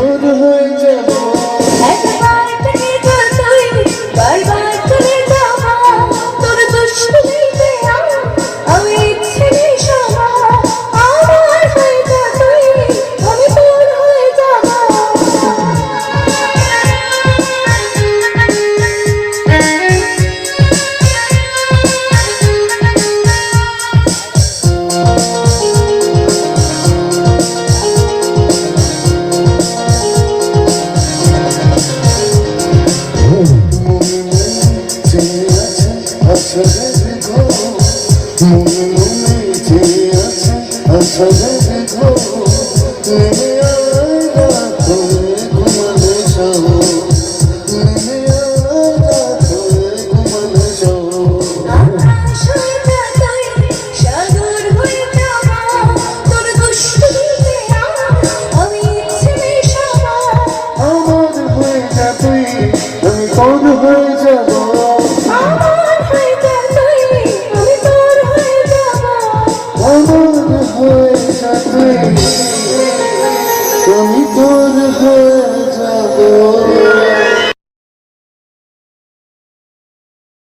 তোর আসলে দেখো মনে মনে চেয়ে আছে আসলে দেখো নেমে রাত হয়ে ঘুমালে যাও নেমে রাত হয়ে ঘুমালে যাও যা আমার হয়ে যা তুই আমি তোর হয়ে যাব সাথে তুমি তোর হয়ে যাবে?